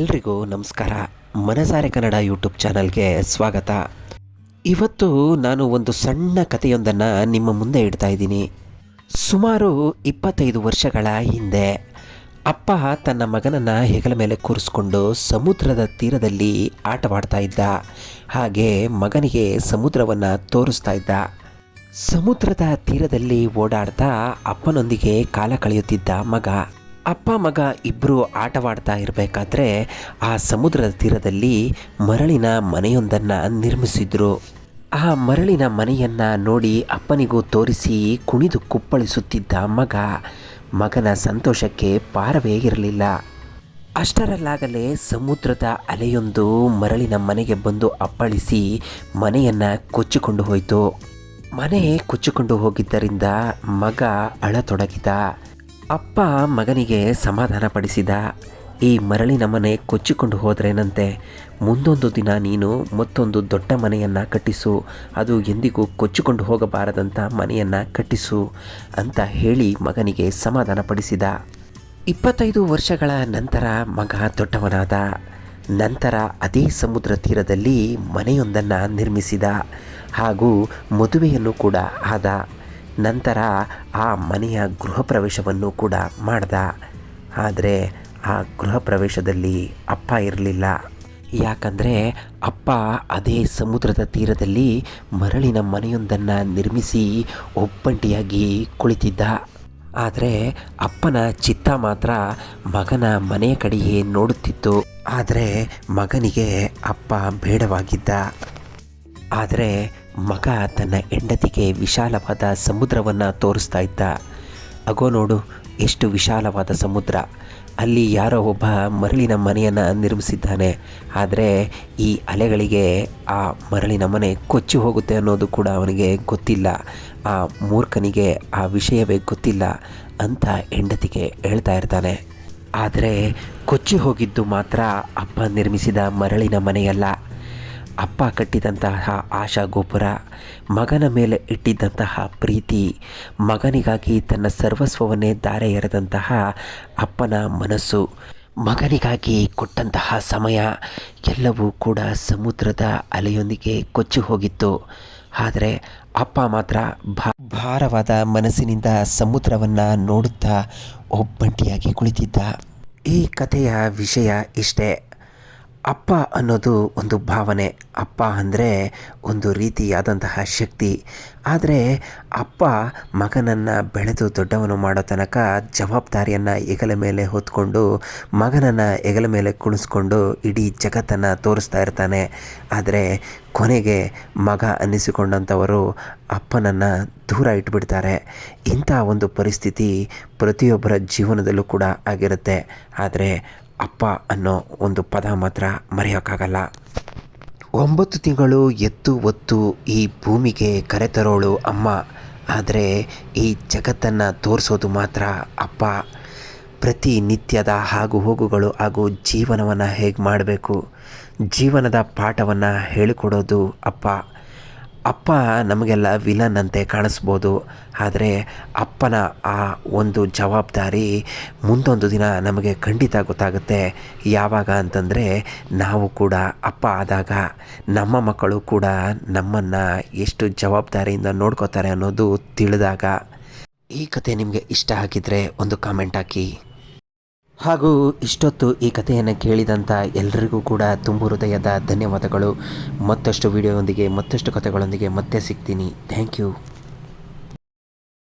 ಎಲ್ರಿಗೂ ನಮಸ್ಕಾರ. ಮನಸಾರೆ ಕನ್ನಡ ಯೂಟ್ಯೂಬ್ ಚಾನಲ್ಗೆ ಸ್ವಾಗತ. ಇವತ್ತು ನಾನು ಒಂದು ಸಣ್ಣ ಕಥೆಯೊಂದನ್ನು ನಿಮ್ಮ ಮುಂದೆ ಇಡ್ತಾ ಇದ್ದೀನಿ. ಸುಮಾರು ಇಪ್ಪತ್ತೈದು ವರ್ಷಗಳ ಹಿಂದೆ, ಅಪ್ಪ ತನ್ನ ಮಗನನ್ನು ಹೆಗಲ ಮೇಲೆ ಕೂರಿಸ್ಕೊಂಡು ಸಮುದ್ರದ ತೀರದಲ್ಲಿ ಆಟವಾಡ್ತಾ ಇದ್ದ. ಹಾಗೆ ಮಗನಿಗೆ ಸಮುದ್ರವನ್ನು ತೋರಿಸ್ತಾ ಇದ್ದ. ಸಮುದ್ರದ ತೀರದಲ್ಲಿ ಓಡಾಡ್ತಾ ಅಪ್ಪನೊಂದಿಗೆ ಕಾಲ ಕಳೆಯುತ್ತಿದ್ದ ಮಗ. ಅಪ್ಪ ಮಗ ಇಬ್ಬರು ಆಟವಾಡ್ತಾ ಇರಬೇಕಾದ್ರೆ ಆ ಸಮುದ್ರದ ತೀರದಲ್ಲಿ ಮರಳಿನ ಮನೆಯೊಂದನ್ನು ನಿರ್ಮಿಸಿದ್ರು. ಆ ಮರಳಿನ ಮನೆಯನ್ನು ನೋಡಿ ಅಪ್ಪನಿಗೂ ತೋರಿಸಿ ಕುಣಿದು ಕುಪ್ಪಳಿಸುತ್ತಿದ್ದ ಮಗ ಮಗನ ಸಂತೋಷಕ್ಕೆ ಪಾರವೇ ಇರಲಿಲ್ಲ. ಅಷ್ಟರಲ್ಲಾಗಲೇ ಸಮುದ್ರದ ಅಲೆಯೊಂದು ಮರಳಿನ ಮನೆಗೆ ಬಂದು ಅಪ್ಪಳಿಸಿ ಮನೆಯನ್ನು ಕೊಚ್ಚಿಕೊಂಡು ಹೋಯಿತು. ಮನೆ ಕೊಚ್ಚಿಕೊಂಡು ಹೋಗಿದ್ದರಿಂದ ಮಗ ಅಳತೊಡಗಿದ. ಅಪ್ಪ ಮಗನಿಗೆ ಸಮಾಧಾನ ಪಡಿಸಿದ. ಈ ಮರಳಿನ ಮನೆ ಕೊಚ್ಚಿಕೊಂಡು ಹೋದ್ರೇನಂತೆ? ಮುಂದೊಂದು ದಿನ ನೀನು ಮತ್ತೊಂದು ದೊಡ್ಡ ಮನೆಯನ್ನು ಕಟ್ಟಿಸು. ಅದು ಎಂದಿಗೂ ಕೊಚ್ಚಿಕೊಂಡು ಹೋಗಬಾರದಂಥ ಮನೆಯನ್ನು ಕಟ್ಟಿಸು ಅಂತ ಹೇಳಿ ಮಗನಿಗೆ ಸಮಾಧಾನ ಪಡಿಸಿದ. ಇಪ್ಪತ್ತೈದು ವರ್ಷಗಳ ನಂತರ ಮಗ ದೊಡ್ಡವನಾದ. ನಂತರ ಅದೇ ಸಮುದ್ರ ತೀರದಲ್ಲಿ ಮನೆಯೊಂದನ್ನು ನಿರ್ಮಿಸಿದ ಹಾಗೂ ಮದುವೆಯನ್ನು ಕೂಡ ಆದ. ನಂತರ ಆ ಮನೆಯ ಗೃಹ ಪ್ರವೇಶವನ್ನು ಕೂಡ ಮಾಡ್ದ. ಆದರೆ ಆ ಗೃಹ ಪ್ರವೇಶದಲ್ಲಿ ಅಪ್ಪ ಇರಲಿಲ್ಲ. ಯಾಕಂದರೆ ಅಪ್ಪ ಅದೇ ಸಮುದ್ರದ ತೀರದಲ್ಲಿ ಮರಳಿನ ಮನೆಯೊಂದನ್ನು ನಿರ್ಮಿಸಿ ಒಬ್ಬಂಟಿಯಾಗಿ ಕುಳಿತಿದ್ದ. ಆದರೆ ಅಪ್ಪನ ಚಿತ್ತ ಮಾತ್ರ ಮಗನ ಮನೆಯ ಕಡೆಯೇ ನೋಡುತ್ತಿತ್ತು. ಆದರೆ ಮಗನಿಗೆ ಅಪ್ಪ ಬೇಡವಾಗಿದ್ದ. ಆದರೆ ಮಗ ತನ್ನ ಹೆಂಡತಿಗೆ ವಿಶಾಲವಾದ ಸಮುದ್ರವನ್ನು ತೋರಿಸ್ತಾ ಇದ್ದ. ಅಗೋ ನೋಡು, ಎಷ್ಟು ವಿಶಾಲವಾದ ಸಮುದ್ರ. ಅಲ್ಲಿ ಯಾರೋ ಒಬ್ಬ ಮರಳಿನ ಮನೆಯನ್ನು ನಿರ್ಮಿಸಿದ್ದಾನೆ. ಆದರೆ ಈ ಅಲೆಗಳಿಗೆ ಆ ಮರಳಿನ ಮನೆ ಕೊಚ್ಚಿ ಹೋಗುತ್ತೆ ಅನ್ನೋದು ಕೂಡ ಅವನಿಗೆ ಗೊತ್ತಿಲ್ಲ. ಆ ಮೂರ್ಖನಿಗೆ ಆ ವಿಷಯವೇ ಗೊತ್ತಿಲ್ಲ ಅಂತ ಹೆಂಡತಿಗೆ ಹೇಳ್ತಾ ಇರ್ತಾನೆ. ಆದರೆ ಕೊಚ್ಚಿ ಹೋಗಿದ್ದು ಮಾತ್ರ ಅಪ್ಪ ನಿರ್ಮಿಸಿದ ಮರಳಿನ ಮನೆಯಲ್ಲ. ಅಪ್ಪ ಕಟ್ಟಿದಂತಹ ಆಶಾ ಗೋಪುರ, ಮಗನ ಮೇಲೆ ಇಟ್ಟಿದ್ದಂತಹ ಪ್ರೀತಿ, ಮಗನಿಗಾಗಿ ತನ್ನ ಸರ್ವಸ್ವವನ್ನೇ ದಾರೆ ಎರೆದಂತಹ ಅಪ್ಪನ ಮನಸ್ಸು, ಮಗನಿಗಾಗಿ ಕೊಟ್ಟಂತಹ ಸಮಯ ಎಲ್ಲವೂ ಕೂಡ ಸಮುದ್ರದ ಅಲೆಯೊಂದಿಗೆ ಕೊಚ್ಚಿ ಹೋಗಿತ್ತು. ಆದರೆ ಅಪ್ಪ ಮಾತ್ರ ಭಾರವಾದ ಮನಸ್ಸಿನಿಂದ ಸಮುದ್ರವನ್ನು ನೋಡುತ್ತಾ ಒಬ್ಬಂಟಿಯಾಗಿ ಕುಳಿತಿದ್ದ. ಈ ಕಥೆಯ ವಿಷಯ ಇಷ್ಟೇ. ಅಪ್ಪ ಅನ್ನೋದು ಒಂದು ಭಾವನೆ. ಅಪ್ಪ ಅಂದರೆ ಒಂದು ರೀತಿಯಾದಂತಹ ಶಕ್ತಿ. ಆದರೆ ಅಪ್ಪ ಮಗನನ್ನು ಬೆಳೆದು ದೊಡ್ಡವನು ಮಾಡೋ ತನಕ ಜವಾಬ್ದಾರಿಯನ್ನು ಹೆಗಲ ಮೇಲೆ ಹೊತ್ಕೊಂಡು, ಮಗನನ್ನು ಹೆಗಲ ಮೇಲೆ ಕುಣಿಸ್ಕೊಂಡು ಇಡೀ ಜಗತ್ತನ್ನು ತೋರಿಸ್ತಾ ಇರ್ತಾನೆ. ಆದರೆ ಕೊನೆಗೆ ಮಗ ಅನ್ನಿಸಿಕೊಂಡಂಥವರು ಅಪ್ಪನನ್ನು ದೂರ ಇಟ್ಬಿಡ್ತಾರೆ. ಇಂಥ ಒಂದು ಪರಿಸ್ಥಿತಿ ಪ್ರತಿಯೊಬ್ಬರ ಜೀವನದಲ್ಲೂ ಕೂಡ ಆಗಿರುತ್ತೆ. ಆದರೆ ಅಪ್ಪ ಅನ್ನೋ ಒಂದು ಪದ ಮಾತ್ರ ಮರೆಯೋಕ್ಕಾಗಲ್ಲ. ಒಂಬತ್ತು ತಿಂಗಳು ಎತ್ತು ಒತ್ತು ಈ ಭೂಮಿಗೆ ಕರೆತರೋಳು ಅಮ್ಮ. ಆದರೆ ಈ ಜಗತ್ತನ್ನು ತೋರಿಸೋದು ಮಾತ್ರ ಅಪ್ಪ. ಪ್ರತಿ ನಿತ್ಯದ ಹಾಗು ಹೋಗುಗಳು ಹಾಗೂ ಜೀವನವನ್ನು ಹೇಗೆ ಮಾಡಬೇಕು? ಜೀವನದ ಪಾಠವನ್ನು ಹೇಳಿಕೊಡೋದು ಅಪ್ಪ. ಅಪ್ಪ ನಮಗೆಲ್ಲ ವಿಲನ್ ಅಂತೆ ಕಾಣಿಸ್ಬೋದು. ಆದರೆ ಅಪ್ಪನ ಆ ಒಂದು ಜವಾಬ್ದಾರಿ ಮುಂದೊಂದು ದಿನ ನಮಗೆ ಖಂಡಿತ ಗೊತ್ತಾಗುತ್ತೆ. ಯಾವಾಗ ಅಂತಂದರೆ ನಾವು ಕೂಡ ಅಪ್ಪ ಆದಾಗ ನಮ್ಮ ಮಕ್ಕಳು ಕೂಡ ನಮ್ಮನ್ನು ಎಷ್ಟು ಜವಾಬ್ದಾರಿಯಿಂದ ನೋಡ್ಕೋತಾರೆ ಅನ್ನೋದು ತಿಳಿದಾಗ. ಈ ಕತೆ ನಿಮಗೆ ಇಷ್ಟ ಆಗಿದ್ದರೆ ಒಂದು ಕಾಮೆಂಟ್ ಹಾಕಿ. ಹಾಗೂ ಇಷ್ಟೊತ್ತು ಈ ಕಥೆಯನ್ನು ಕೇಳಿದಂಥ ಎಲ್ಲರಿಗೂ ಕೂಡ ತುಂಬು ಹೃದಯದ ಧನ್ಯವಾದಗಳು. ಮತ್ತಷ್ಟು ವಿಡಿಯೋದೊಂದಿಗೆ, ಮತ್ತಷ್ಟು ಕಥೆಗಳೊಂದಿಗೆ ಮತ್ತೆ ಸಿಗ್ತೀನಿ. Thank you